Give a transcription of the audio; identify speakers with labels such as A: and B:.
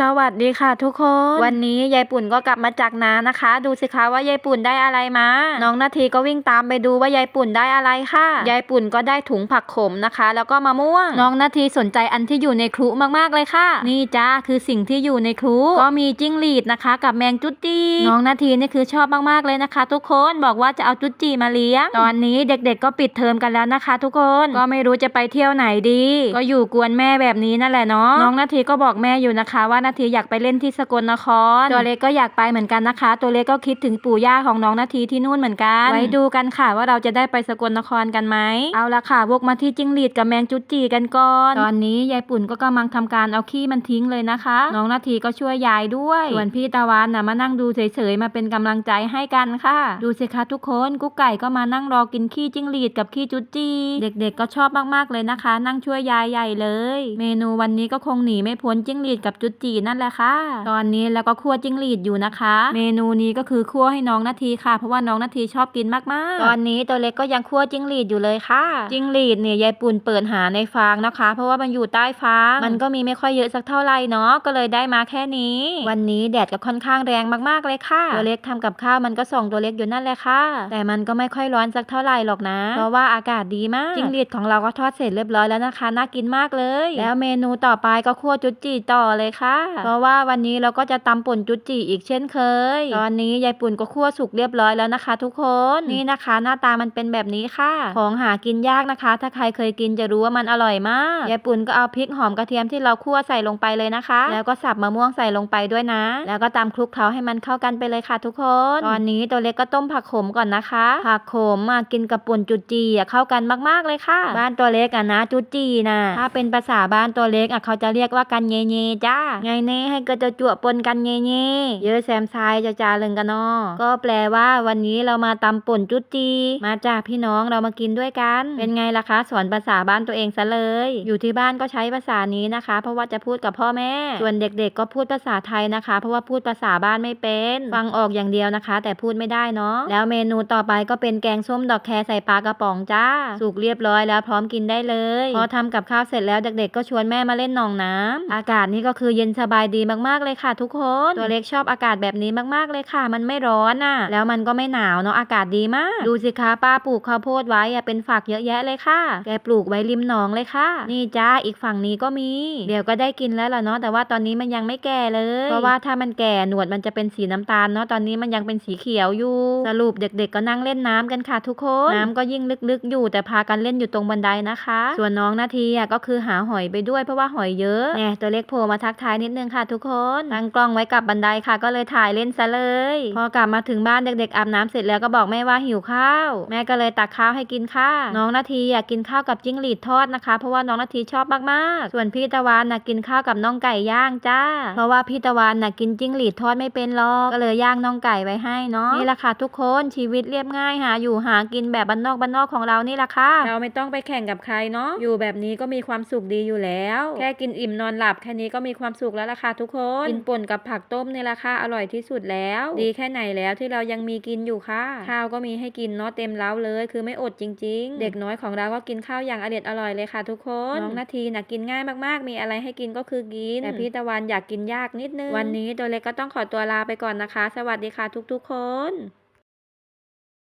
A: สวัสดีค่ะทุกคน วันนี้ยายปุ่นก็กลับมาจากนานะคะ ดูสิคะว่ายายปุ่นได้อะไรมา น้องนาทีก็วิ่งตามไปดูว่ายายปุ่นได้อะไรค่ะ ยายปุ่นก็ได้ถุงผักขมนะคะ แล้วก็มะม่วง น้องนาทีสนใจอันที่อยู่ในครุมากๆเลยค่ะ นี่จ้าคือสิ่งที่อยู่ในครุก็มีจิ้งหรีดนะคะ กับแมงจุดจีน้องนาทีนี่คือชอบมากๆเลยนะคะ ทุกคนบอกว่าจะเอาจุดจีมาเลี้ยง ตอนนี้เด็กๆก็ปิดเทอมกันแล้วนะคะ ทุกคนก็ไม่รู้จะไปเที่ยวไหนดี ก็อยู่กวนแม่แบบนี้นั่นแหละเนาะน้องนาทีก็บอกแม่อยู่นะคะว่านาทีอยากไปเล่นที่สกลนคร ตัวเล็กก็อยากไปเหมือนกันนะคะ ตัวเล็กก็คิดถึงปู่ย่าของน้องนาทีที่นู่นเหมือนกัน ไว้ดูกันค่ะว่าเราจะได้ไปสกลนครกันไหม เอาละค่ะวกมาที่จิ้งหรีดกับแมงจุดจีกันก่อน ตอนนี้ยายปุ่นก็กำลังทำการเอาขี้มันทิ้งเลยนะคะ น้องนาทีก็ช่วยยายด้วย ส่วนพี่ตะวันน่ะมานั่งดูเฉยๆมาเป็นกำลังใจให้กันค่ะ ดูสิคะทุกคนกุ๊กไก่ก็มานั่งรอกินขี้จิ้งหรีดกับขี้จุดจี เด็กๆก็ชอบมากๆเลยนะคะ นั่งช่วยยายใหญ่เลย เมนูวันนี้ก็คงหนีไม่พ้นจิ้งหรีดกับจุดจีนั่นแหละค่ะ ตอนนี้แล้วก็คั่วจิ้งหรีดอยู่นะคะ เมนูนี้ก็คือคั่วให้น้องนาทีค่ะ เพราะว่าน้องนาทีชอบกินมากๆ ตอนนี้ตัวเล็กก็ยังคั่วจิ้งหรีดอยู่เลยค่ะ จิ้งหรีดเนี่ยยายปุ่นเปิดหาในฟางนะคะ เพราะว่ามันอยู่ใต้ฟางมันก็มีไม่ค่อยเยอะสักเท่าไหร่เนาะก็เลยได้มาแค่นี้ วันนี้แดดก็ค่อนข้างแรงมากๆเลยค่ะ ตัวเล็กทำกับข้าวมันก็ส่องตัวเล็กอยู่นั่นแหละค่ะ แต่มันก็ไม่ค่อยร้อนสักเท่าไหร่หรอกนะ เพราะว่าอากาศดีมากจิ้งหรีดของเราก็ทอดเสร็จเรียบร้อยแล้วนะคะน่ากินมากเลย แล้วเมนูต่อไปก็คั่วจุดจีต่อเลยค่ะเพราะว่าวันนี้เราก็จะตำป่นจุดจีอีกเช่นเคย ตอนนี้ยายปุ่นก็คั่วสุกเรียบร้อยแล้วนะคะ ทุกคนนี่นะคะ หน้าตามันเป็นแบบนี้ค่ะ ของหากินยากนะคะ ถ้าใครเคยกินจะรู้ว่ามันอร่อยมากยายปุ่นก็เอาพริกหอมกระเทียมที่เราคั่วใส่ลงไปเลยนะคะ แล้วก็สับมะม่วงใส่ลงไปด้วยนะ แล้วก็ตำคลุกเคล้าให้มันเข้ากันไปเลยค่ะ ทุกคน ตอนนี้ตัวเล็กก็ต้มผักขมก่อนนะคะ ผักขมมากินกับป่นจุดจีอะเข้ากันมากๆเลยค่ะ บ้านตัวเล็กอะนะจุดจีนะถ้าเป็นภาษาบ้านตัวเล็กอะเขาจะเรียกว่ากันเยเยจ้าไงเน่ให้ก็จะจั่วปนกันเยเยเยอะแซมทรายจะจาเริงกันนาะก็แปลว่าวันนี้เรามาตำป่นจุดจี มาจากพี่น้องเรามากินด้วยกัน เป็นไงล่ะคะสอนภาษาบ้านตัวเองซะเลย อยู่ที่บ้านก็ใช้ภาษานี้นะคะ เพราะว่าจะพูดกับพ่อแม่ ส่วนเด็กๆ ก็พูดภาษาไทยนะคะ เพราะว่าพูดภาษาบ้านไม่เป็น ฟังออกอย่างเดียวนะคะ แต่พูดไม่ได้เนาะแล้วเมนูต่อไปก็เป็นแกงส้มดอกแคใส่ปลากระป๋องจ้าสุกเรียบร้อยแล้วพร้อมกินได้เลย พอทำกับข้าวเสร็จแล้วเด็กๆ ก็ชวนแม่มาเล่นหนองน้ำอากาศนี่ก็คือเย็นสบายดีมากๆเลยค่ะทุกคน ตัวเล็กชอบอากาศแบบนี้มากๆเลยค่ะ มันไม่ร้อนน่ะ แล้วมันก็ไม่หนาวเนาะอากาศดีมาก ดูสิคะป้าปลูกข้าวโพดไว้อะเป็นฝักเยอะแยะเลยค่ะ แกปลูกไว้ริมหนองเลยค่ะ นี่จ้าอีกฝั่งนี้ก็มี เดี๋ยวก็ได้กินแล้วล่ะเนาะแต่ว่าตอนนี้มันยังไม่แก่เลย เพราะว่าถ้ามันแก่หนวดมันจะเป็นสีน้ำตาลเนาะตอนนี้มันยังเป็นสีเขียวอยู่ สรุปเด็กๆก็นั่งเล่นน้ำกันค่ะทุกคน น้ำก็ยิ่งลึกๆ อยู่แต่พากันเล่นอยู่ตรงบันไดนะคะ ส่วนน้องนาทีอะก็คือหาหอยไปด้วยเพราะว่าหอยเยอะแหมตัวเล็กโผล่มาทักทายนิดนึงค่ะทุกคนตั้งกล้องไว้กับบันไดค่ะ ก็เลยถ่ายเล่นซะเลย พอกลับมาถึงบ้านเด็กๆ อาบน้ำเสร็จแล้วก็บอกแม่ว่าหิวข้าว แม่ก็เลยตักข้าวให้กินค่ะ น้องนาทีอยากกินข้าวกับจิ้งหรีดทอดนะคะ เพราะว่าน้องนาทีชอบมากๆ ส่วนพี่ตะวันน่ะกินข้าวกับน้องไก่ย่างจ้า เพราะว่าพี่ตะวันน่ะกินจิ้งหรีดทอดไม่เป็นหรอกก็เลยย่างน้องไก่ไว้ให้เนาะนี่แหละค่ะทุกคนชีวิตเรียบง่ายหาอยู่หากินแบบบ้านนอกบ้านนอกของเรานี่แหละค่ะ เราไม่ต้องไปแข่งกับใครเนาะอยู่แบบนี้ก็มีความสุขดีอยู่แล้ว แค่กินอิ่มนอนหลับแค่นี้ก็มีความสุขแล้วล่ะค่ะทุกคนกินป่นกับผักต้มนี่แหละค่ะอร่อยที่สุดแล้ว ดีแค่ไหนแล้วที่เรายังมีกินอยู่ค่ะ ข้าวก็มีให้กินเนาะเต็มเล้าเลย คือไม่อดจริง ๆ เด็กน้อยของเราก็กินข้าวอย่างอร่อยอร่อยเลยค่ะ ทุกคนน้องนาทีน่ะกินง่ายมากๆ มีอะไรให้กินก็คือกินแต่พี่ตะวันอยากกินยากนิดนึงวันนี้ตัวเล็กก็ต้องขอตัวลาไปก่อนนะคะ สวัสดีค่ะทุกๆ คน